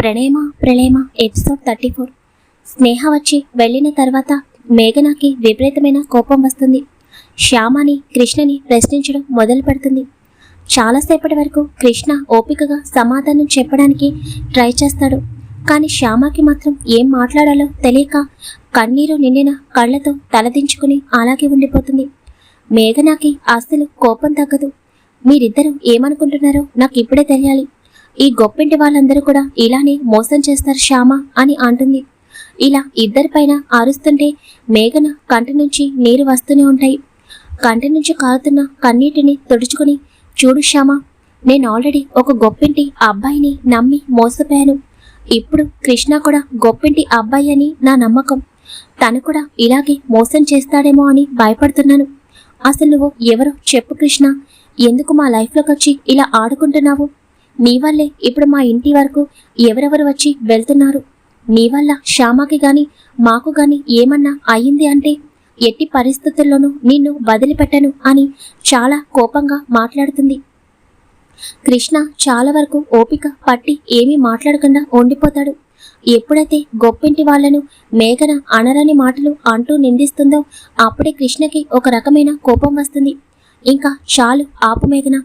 ప్రణేమ ప్రళేమ episode thirty four Sneha వచ్చి వెళ్ళిన తర్వాత మేఘనాకి విపరీతమైన కోపం వస్తుంది. శ్యామని కృష్ణని ప్రశ్నించడం మొదలు పెడుతుంది. చాలాసేపటి వరకు కృష్ణ ఓపికగా సమాధానం చెప్పడానికి ట్రై చేస్తాడు. కానీ శ్యామకి మాత్రం ఏం మాట్లాడాలో తెలియక కన్నీరు నిండిన కళ్ళతో తలదించుకుని అలాగే ఉండిపోతుంది. మేఘనాకి అస్సలు కోపం తగ్గదు. మీరిద్దరూ ఏమనుకుంటున్నారో నాకు ఇప్పుడే తెలియాలి. ఈ గొప్పింటి వాళ్ళందరూ కూడా ఇలానే మోసం చేస్తారు శ్యామ అని అంటుంది. ఇలా ఇద్దరిపైన అరుస్తుంటే మేఘన కంటి నుంచి నీరు వస్తూనే ఉంటాయి. కంటి నుంచి కారుతున్న కన్నీటిని తుడుచుకుని చూడు శ్యామ నేను ఆల్రెడీ ఒక గొప్పింటి అబ్బాయిని నమ్మి మోసపోయాను. ఇప్పుడు కృష్ణ కూడా గొప్పింటి అబ్బాయి అని నా నమ్మకం. తను కూడా ఇలాగే మోసం చేస్తాడేమో అని భయపడుతున్నాను. అసలు నువ్వు ఎవరో చెప్పు కృష్ణ ఎందుకు మా లైఫ్లోకి వచ్చి ఇలా ఆడుకుంటున్నావు? నీ వల్లే ఇప్పుడు మా ఇంటి వరకు ఎవరెవరు వచ్చి వెళ్తున్నారు? నీ వల్ల శ్యామకి గాని మాకు గాని ఏమన్నా అయ్యింది అంటే ఎట్టి పరిస్థితుల్లోనూ నిన్ను వదిలిపెట్టను అని చాలా కోపంగా మాట్లాడుతుంది. కృష్ణ చాలా వరకు ఓపిక పట్టి ఏమీ మాట్లాడకుండా ఉండిపోతాడు. ఎప్పుడైతే గొప్పింటి వాళ్ళను మేఘన అనరని మాటలు అంటూ నిందిస్తుందో అప్పుడే కృష్ణకి ఒక రకమైన కోపం వస్తుంది. ఇంకా చాలు ఆపు మేఘన.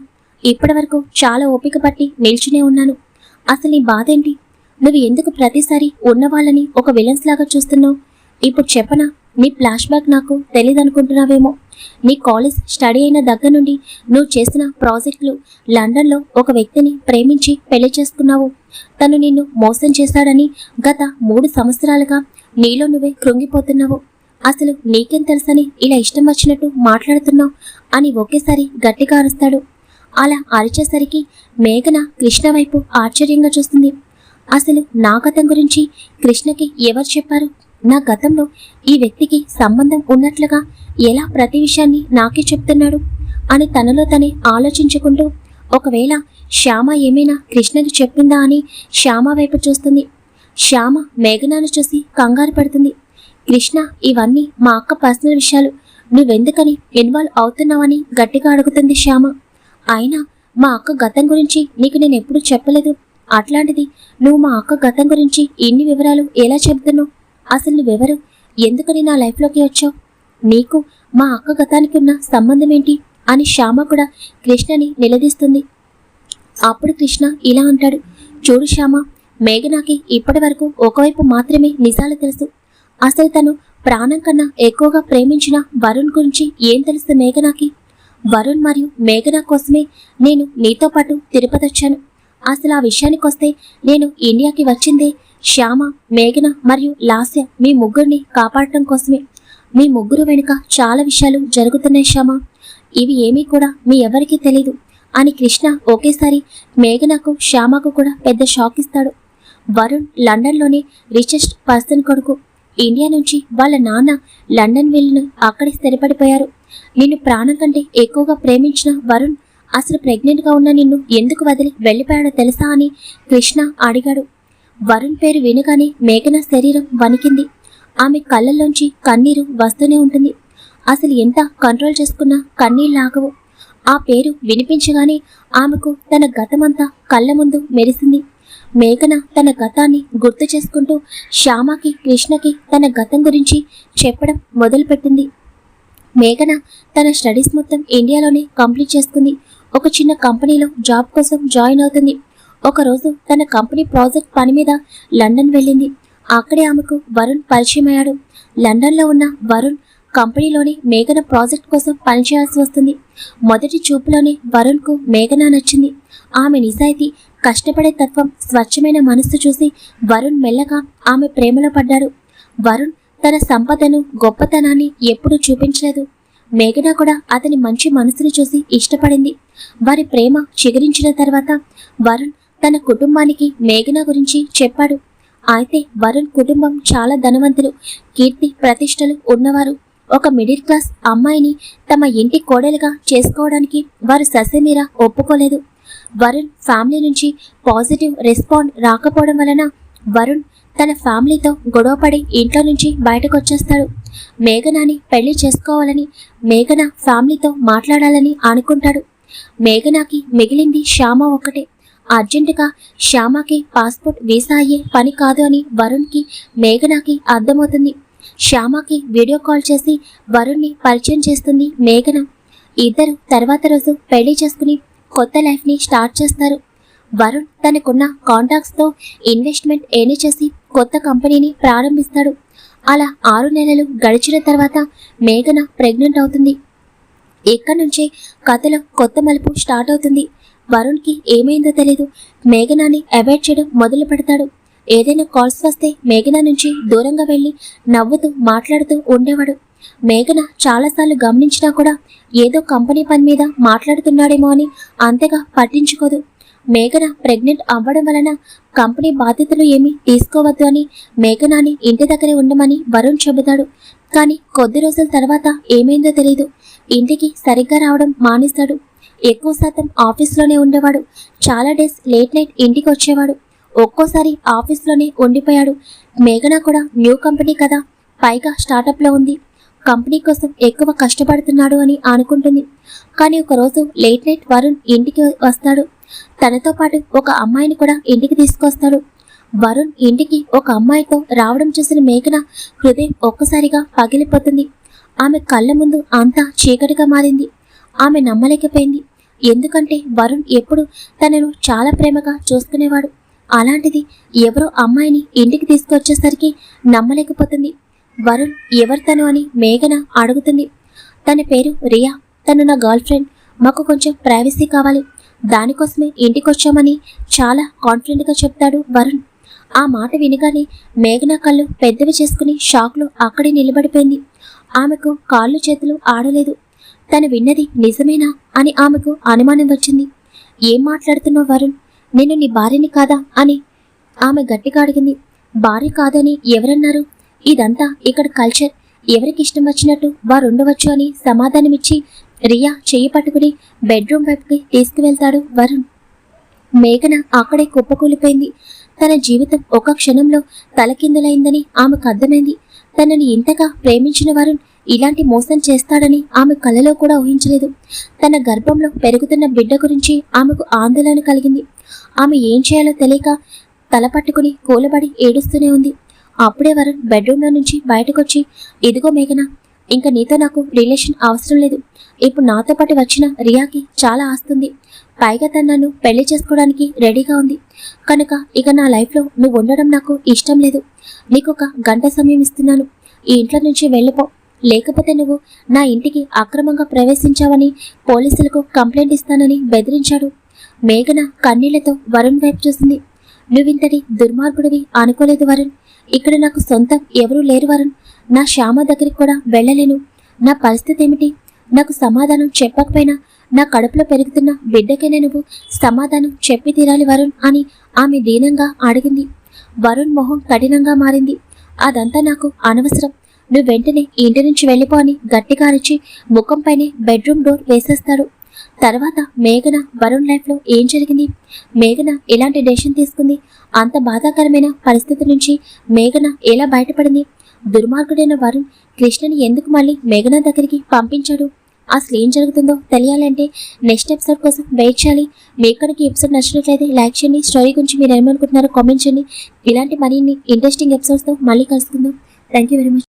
ఇప్పటి వరకు చాలా ఓపిక పట్టి నిల్చునే ఉన్నాను. అసలు నీ బాధేంటి? నువ్వు ఎందుకు ప్రతిసారి ఉన్న వాళ్ళని ఒక విలన్స్ లాగా చూస్తున్నావు? ఇప్పుడు చెప్పనా నీ ఫ్లాష్ బ్యాక్ నాకు తెలియదనుకుంటున్నావేమో నీ కాలేజ్ స్టడీ అయిన దగ్గర నుండి నువ్వు చేసిన ప్రాజెక్టులు లండన్లో ఒక వ్యక్తిని ప్రేమించి పెళ్ళి చేసుకున్నావు. తను నిన్ను మోసం చేశాడని గత మూడు సంవత్సరాలుగా నీలో నువ్వే కృంగిపోతున్నావు. అసలు నీకేం తెలుసని ఇలా ఇష్టం వచ్చినట్టు మాట్లాడుతున్నావు అని ఒకేసారి గట్టిగా అరుస్తాడు. అలా అరిచేసరికి మేఘన కృష్ణ వైపు ఆశ్చర్యంగా చూస్తుంది. అసలు నా గతం గురించి కృష్ణకి ఎవరు చెప్పారు? నా గతంలో ఈ వ్యక్తికి సంబంధం ఉన్నట్లుగా ఎలా ప్రతి విషయాన్ని నాకే చెప్తున్నాడు? అని తనలో తనే ఆలోచించుకుంటూ ఒకవేళ శ్యామ ఏమైనా కృష్ణకి చెప్పిందా అని శ్యామ వైపు చూస్తుంది. శ్యామ మేఘనాను చూసి కంగారు పడుతుంది. కృష్ణ ఇవన్నీ మా అక్క పర్సనల్ విషయాలు. నువ్వెందుకని ఇన్వాల్వ్ అవుతున్నావని గట్టిగా అడుగుతుంది శ్యామ. అయినా మా అక్క గతం గురించి నీకు నేను ఎప్పుడు చెప్పలేదు. అట్లాంటిది నువ్వు మా అక్క గతం గురించి ఇన్ని వివరాలు ఎలా చెబుతున్నావు? అసలు నువ్వెవరు? ఎందుకని నా లైఫ్లోకి వచ్చావు? నీకు మా అక్క గతానికి ఉన్న సంబంధం ఏంటి? అని శ్యామ కూడా కృష్ణని నిలదీస్తుంది. అప్పుడు కృష్ణ ఇలా అంటాడు. చూడు శ్యామ మేఘనాకి ఇప్పటి వరకు ఒకవైపు మాత్రమే నిజాలు తెలుసు. అసలు తను ప్రాణం కన్నా ఎక్కువగా ప్రేమించిన వరుణ్ గురించి ఏం తెలుసు మేఘనాకి? వరుణ్ మరియు మేఘన కోసమే నేను నీతో పాటు తిరుపతి వచ్చాను. అసలు ఆ విషయానికి వస్తే నేను ఇండియాకి వచ్చిందే శ్యామ మేఘన మరియు లాస్య మీ ముగ్గురిని కాపాడటం కోసమే. మీ ముగ్గురు వెనుక చాలా విషయాలు జరుగుతున్నాయి శ్యామ. ఇవి ఏమీ కూడా మీ ఎవరికీ తెలీదు. అని కృష్ణ ఒకేసారి మేఘనకు శ్యామకు కూడా పెద్ద షాక్ ఇస్తాడు. వరుణ్ లండన్లోని రిచెస్ట్ పర్సన్ కొడుకు. ఇండియా నుంచి వాళ్ళ నాన్న లండన్ వెళ్ళిన అక్కడే స్థిరపడిపోయారు. నిన్ను ప్రాణం కంటే ఎక్కువగా ప్రేమించిన వరుణ్ అసలు ప్రెగ్నెంట్గా ఉన్న నిన్ను ఎందుకు వదిలి వెళ్ళిపోయాడో తెలుసా అని కృష్ణ అడిగాడు. వరుణ్ పేరు వినగానే మేఘన శరీరం వణికింది. ఆమె కళ్ళల్లోంచి కన్నీరు వస్తూనే ఉంటుంది. అసలు ఎంత కంట్రోల్ చేసుకున్నా కన్నీళ్ళాగవు ఆ పేరు వినిపించగానే ఆమెకు తన గతమంతా కళ్ళ ముందు మెరిసింది. మేఘన తన గతాన్ని గుర్తు చేసుకుంటూ శ్యామకి కృష్ణకి తన గతం గురించి చెప్పడం మొదలుపెట్టింది. మేఘన తన స్టడీస్ మొత్తం ఇండియాలోనే కంప్లీట్ చేసుకుంది. ఒక చిన్న కంపెనీలో జాబ్ కోసం జాయిన్ అవుతుంది. ఒకరోజు తన కంపెనీ ప్రాజెక్ట్ పని మీద లండన్ వెళ్ళింది. అక్కడే ఆమెకు వరుణ్ పరిచయం అయ్యాడు లండన్లో ఉన్న వరుణ్ కంపెనీలోని మేఘన ప్రాజెక్ట్ కోసం పనిచేయాల్సి వస్తుంది. మొదటి చూపులోనే వరుణ్కు మేఘన నచ్చింది. ఆమె నిజాయితీ కష్టపడే తత్వం స్వచ్ఛమైన మనస్సు చూసి వరుణ్ మెల్లగా ఆమె ప్రేమలో పడ్డాడు. వరుణ్ తన సంపదను గొప్పతనాన్ని ఎప్పుడూ చూపించలేదు. మేఘన కూడా అతని మంచి మనసును చూసి ఇష్టపడింది. వారి ప్రేమ చిగురించిన తర్వాత వరుణ్ తన కుటుంబానికి మేఘన గురించి చెప్పాడు. అయితే వరుణ్ కుటుంబం చాలా ధనవంతులు కీర్తి ప్రతిష్టలు ఉన్నవారు. ఒక మిడిల్ క్లాస్ అమ్మాయిని తమ ఇంటి కోడలుగా చేసుకోవడానికి వారు ససేమీరా ఒప్పుకోలేదు. వరుణ్ ఫ్యామిలీ నుంచి పాజిటివ్ రెస్పాండ్ రాకపోవడం వలన వరుణ్ తన ఫ్యామిలీతో గొడవపడి ఇంట్లో నుంచి బయటకు వచ్చేస్తాడు మేఘనాని పెళ్ళి చేసుకోవాలని మేఘన ఫ్యామిలీతో మాట్లాడాలని అనుకుంటాడు. మేఘనాకి మిగిలింది శ్యామ ఒక్కటే. అర్జెంటుగా శ్యామకి పాస్పోర్ట్ వీసా అయ్యే పని కాదు అని వరుణ్కి మేఘనాకి అర్థమవుతుంది. శ్యామకి వీడియో కాల్ చేసి వరుణ్ని పరిచయం చేస్తుంది మేఘన. ఇద్దరు తర్వాత రోజు పెళ్ళి చేసుకుని కొత్త లైఫ్ని స్టార్ట్ చేస్తారు. వరుణ్ తనకున్న కాంటాక్ట్స్తో ఇన్వెస్ట్మెంట్ ఏని చేసి కొత్త కంపెనీని ప్రారంభిస్తాడు. అలా ఆరు నెలలు గడిచిన తర్వాత మేఘన ప్రెగ్నెంట్ అవుతుంది. ఎక్కడి నుంచే కథలో కొత్త మలుపు స్టార్ట్ అవుతుంది. వరుణ్కి ఏమైందో తెలీదు. మేఘనాని అవాయిడ్ చేయడం మొదలు పెడతాడు. ఏదైనా కాల్స్ వస్తే మేఘన నుంచి దూరంగా వెళ్ళి నవ్వుతూ మాట్లాడుతూ ఉండేవాడు. మేఘన చాలాసార్లు గమనించినా కూడా ఏదో కంపెనీ పని మీద మాట్లాడుతున్నాడేమో అని అంతగా పట్టించుకోదు. మేఘన ప్రెగ్నెంట్ అవ్వడం వలన కంపెనీ బాధ్యతలు ఏమీ తీసుకోవద్దు అని మేఘనాని ఇంటి దగ్గరే ఉండమని వరుణ్ చెబుతాడు. కానీ కొద్ది రోజుల తర్వాత ఏమైందో తెలియదు ఇంటికి సరిగ్గా రావడం మానేస్తాడు. ఎక్కువ శాతం ఆఫీస్లోనే ఉండేవాడు. చాలా డేస్ లేట్ నైట్ ఇంటికి వచ్చేవాడు. ఒక్కోసారి ఆఫీస్లోనే ఉండిపోయాడు. మేఘన కూడా న్యూ కంపెనీ కదా. పైగా స్టార్టప్లో ఉంది. కంపెనీ కోసం ఎక్కువ కష్టపడుతున్నాడు అని అనుకుంటుంది. కానీ ఒకరోజు లేట్ నైట్ వరుణ్ ఇంటికి వస్తాడు. తనతో పాటు ఒక అమ్మాయిని కూడా ఇంటికి తీసుకొస్తాడు. వరుణ్ ఇంటికి ఒక అమ్మాయితో రావడం చూసిన మేఘన హృదయం ఒక్కసారిగా పగిలిపోతుంది. ఆమె కళ్ళ ముందు అంతా చీకటిగా మారింది. ఆమె నమ్మలేకపోయింది. ఎందుకంటే వరుణ్ ఎప్పుడు తనను చాలా ప్రేమగా చూసుకునేవాడు. అలాంటిది ఎవరో అమ్మాయిని ఇంటికి తీసుకొచ్చేసరికి నమ్మలేకపోతుంది. వరుణ్ ఎవరు తను అని మేఘన అడుగుతుంది. తన పేరు రియా. తను నా గర్ల్ ఫ్రెండ్. మాకు కొంచెం ప్రైవసీ కావాలి. దానికోసమే ఇంటికొచ్చామని చాలా కాన్ఫిడెంట్గా చెప్తాడు వరుణ్. ఆ మాట వినగానే మేఘన కళ్ళు పెద్దవి చేసుకుని షాక్లో అక్కడే నిలబడిపోయింది. ఆమెకు కాళ్ళు చేతులు ఆడలేదు. తను విన్నది నిజమేనా అని ఆమెకు అనుమానం వచ్చింది. ఏం మాట్లాడుతున్నావు వరుణ్? నేను నీ భార్యని కాదా? అని ఆమె గట్టిగా అడిగింది. భార్య కాదని ఎవరన్నారు? ఇదంతా ఇక్కడ కల్చర్. ఎవరికి ఇష్టం వచ్చినట్టు వారు ఉండవచ్చు అని సమాధానమిచ్చి రియా చెయ్యి పట్టుకుని బెడ్రూమ్ వైపుకి తీసుకువెళ్తాడు వరుణ్. మేఘన అక్కడే కుప్పకూలిపోయింది. తన జీవితం ఒక క్షణంలో తలకిందులైందని ఆమెకు అర్థమైంది. తనని ఇంతగా ప్రేమించిన వరుణ్ ఇలాంటి మోసం చేస్తాడని ఆమె కలలో కూడా ఊహించలేదు. తన గర్భంలో పెరుగుతున్న బిడ్డ గురించి ఆమెకు ఆందోళన కలిగింది. ఆమె ఏం చేయాలో తెలియక తల పట్టుకుని కూలబడి ఏడుస్తూనే ఉంది. అప్పుడే వరుణ్ బెడ్రూమ్లో నుంచి బయటకొచ్చి ఇదిగో మేఘన ఇంకా నీతో నాకు రిలేషన్ అవసరం లేదు. ఇప్పుడు నాతో పాటు వచ్చిన రియాకి చాలా ఆస్తుంది. పైగా తను నన్ను పెళ్ళి చేసుకోవడానికి రెడీగా ఉంది. కనుక ఇక నా లైఫ్లో నువ్వు ఉండడం నాకు ఇష్టం లేదు. నీకు ఒక గంట సమయం ఇస్తున్నాను. ఈ ఇంట్లో నుంచి వెళ్ళిపో. లేకపోతే నువ్వు నా ఇంటికి అక్రమంగా ప్రవేశించావని పోలీసులకు కంప్లైంట్ ఇస్తానని బెదిరించాడు. మేఘన కన్నీళ్ళతో వరుణ్ వైపు చూసింది. నువ్వింతటి దుర్మార్గుడివి అనుకోలేదు వరుణ్. ఇక్కడ నాకు సొంతం ఎవరూ లేరు వరుణ్. నా శ్యామ దగ్గరికి కూడా వెళ్ళలేను. నా పరిస్థితి ఏమిటి? నాకు సమాధానం చెప్పకపోయినా నా కడుపులో పెరుగుతున్న బిడ్డకైనా నువ్వు సమాధానం చెప్పి తీరాలి వరుణ్ అని ఆమె దీనంగా అడిగింది. వరుణ్ మొహం కఠినంగా మారింది. అదంతా నాకు అనవసరం. నువ్వు వెంటనే ఇంటి నుంచి వెళ్ళిపో అని గట్టిగా అరిచి ముఖంపైనే బెడ్రూమ్ డోర్ వేసేస్తాడు. తర్వాత మేఘన వరుణ్ లైఫ్లో ఏం జరిగింది? మేఘన ఎలాంటి డెసిషన్ తీసుకుంది? అంత బాధాకరమైన పరిస్థితి నుంచి మేఘన ఎలా బయటపడింది? దుర్మార్గుడైన వరుణ్ కృష్ణని ఎందుకు మళ్ళీ మేఘన దగ్గరికి పంపించాడు? అసలు ఏం జరుగుతుందో తెలియాలంటే నెక్స్ట్ ఎపిసోడ్ కోసం వెయిట్ చేయాలి. మీకు కనుక ఎపిసోడ్ నచ్చినట్లయితే లైక్ చేయండి. స్టోరీ గురించి మీరు ఏమనుకుంటున్నారో కామెంట్ చేయండి. ఇలాంటి మరిన్ని ఇంట్రెస్టింగ్ ఎపిసోడ్స్తో మళ్ళీ కలుసుకుందాం. Thank you very much.